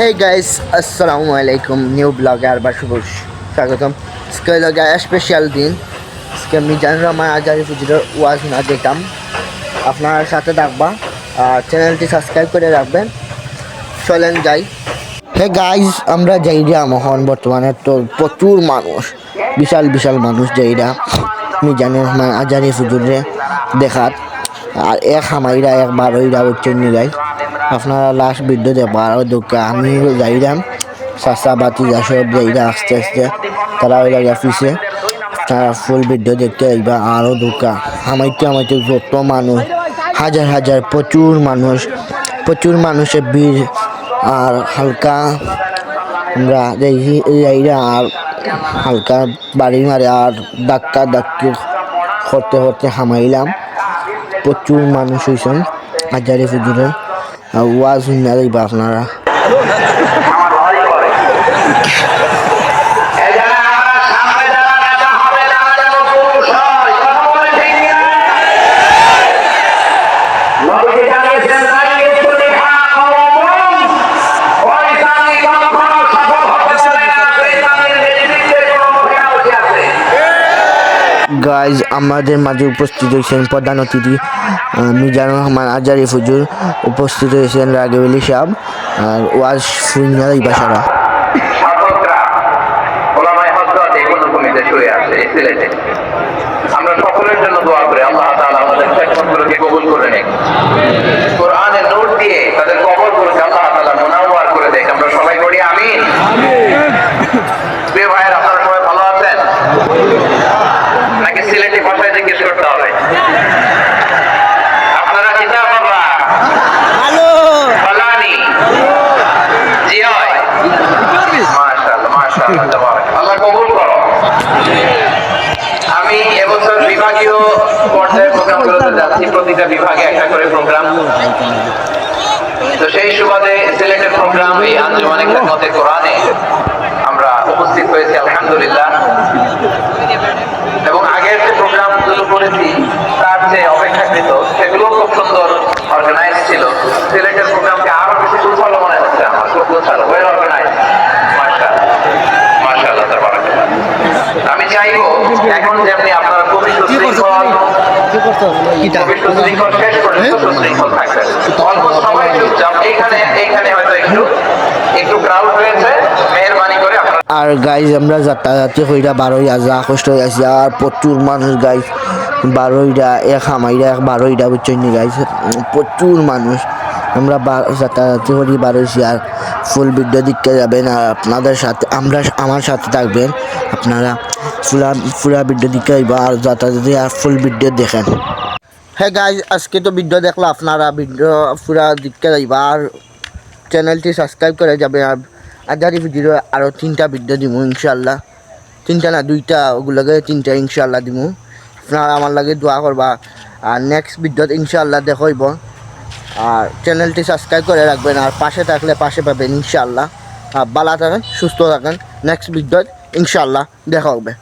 Hey guys, আসসালামু আলাইকুম new ব্লগে আরবার শুভ স্বাগতম। আজকে স্পেশাল দিন। আজকে মিজানুর রহমান আজারি ফুজির ওয়াজ না দেখতাম আপনার সাথে থাকবা। আর চ্যানেলটি সাবস্ক্রাইব করে রাখবেন। চলেন যাই। হে গাইজ আমরা যাইরা মহন বর্তমানে তো প্রচুর মানুষ। বিশাল বিশাল মানুষ যাইরা মিজানুর রহমান আজারি ফুজুরে দেখাত। আর এক হামাইরা এক বারোইরা হচ্ছে নিরাই আপনারা লাস্ট ভিডিও দেখব আর দোকা আমি যাইরাম চাষা বাতি যা সব যাইরা আস্তে আস্তে, তারা ওই লাগে অফিসে তারা ফুল ভিডিও দেখতে আইবা আরও দোকা। হামাইতে হামাইতে যত মানুষ, হাজার হাজার, প্রচুর মানুষ, প্রচুর মানুষের ভিড়, আর হালকা আমরা যাইরা আর হালকা বাড়ি মারে, আর ধাক্কা ধাক্কি করতে করতে হামাইলাম। প্রচুর মানুষ হয়েছেন হাজারে ফুজুরে ওয়াজ শুনে দেখবা আপনারা গাইজ আমাদের মাঝে উপস্থিত হয়েছেন প্রধান অতিথি মিজানুর রহমান আজারি ফুজুর উপস্থিত হয়েছেন রাগেব আলী সাহেব আর ওয়াজ শুনে দেখবা সারা। শাসকরা ওলামায়ে হযরত এগুলো ভূমিতে শুয়ে আছে এই সিলেটে। আমরা সকলের জন্য দোয়া করি আল্লাহ তাআলা আমাদের খেদমতগুলোকে কবুল করে নিক। কোরআনের নূর দিয়ে তাদের কবরগুলোকে আল্লাহ তাআলা মুনাওয়ার করে দেখ আমরা সবাই করি আমিন। প্রিয় ভাইয়ের আপনারা সবাই ভালো আছেন নাকি সিলেটি ভাষায় জিজ্ঞেস করতে হবে আপনারা চিন্তা বাবা বালানি জি হয় মাশাআল্লাহ মাশাআল্লাহ তাবারাক আল্লাহ কবুল করো আমি এবছর বিভাগীয় পর্যায়ে প্রোগ্রামগুলোতে যাচ্ছি। প্রতিটা বিভাগে একটা করে প্রোগ্রাম তো সেই সুবাদে সিলেটের প্রোগ্রাম এই আঞ্জুমানে খেদমতে কোরআনে আমরা উপস্থিত হয়েছি, আলহামদুলিল্লাহ। এবং আগের যে প্রোগ্রামগুলো করেছি, তার যে অপেক্ষাকৃত সেগুলো খুব সুন্দর অর্গানাইজ ছিল। সিলেটের প্রোগ্রামকে আরও বেশি সুফল মনে হচ্ছে আমার, খুব গোছালো ওয়েল অর্গানাইজ মাশাআল্লাহ। তাবারাকাল্লাহ আমি চাইব, এখন যেমনি আপনারা আপনারা আর গাইজ আমরা যাতায়াতে হইরা বারোই আজা কষ্ট হয়ে আছি আর প্রচুর মানুষ গাইজ বারোইরা এক হামাইরা এক বারোইটা বুঝছেন গাইজ প্রচুর মানুষ। আমরা যাতায়াতে করি বারোইছি আর ফুল ভিডিও দিকে যাবেন আর আপনাদের সাথে আমরা আমার সাথে থাকবেন। আপনারা ফুলা ফুলা ভিডিও দিকে আর যাতায়াতে আর ফুল ভিডিও দেখেন। হ্যাঁ গাইজ আজকে তো ভিডিও দেখল আপনারা। ভিডিও পুরা দিকতে যাইবা আর চ্যানেলটি সাবস্ক্রাইব করে যাবে আর আজারি ভিডিও আরও তিনটা ভিডিও দিব ইনশাল্লাহ তিনটা না, দুইটা, ওগুলোকে তিনটা ইনশাল্লাহ দিব আপনারা আমার লাগে দোয়া করবা। আর নেক্সট ভিডিওত ইনশাল্লাহ দেখাইব আর চ্যানেলটি সাবস্ক্রাইব করে রাখবেন আর পাশে থাকলে পাশে পাবেন, ইনশাআল্লাহ। আর বালা থাকেন, সুস্থ থাকেন। নেক্সট ভিডিওত ইনশাআল্লাহ, দেখা হবে।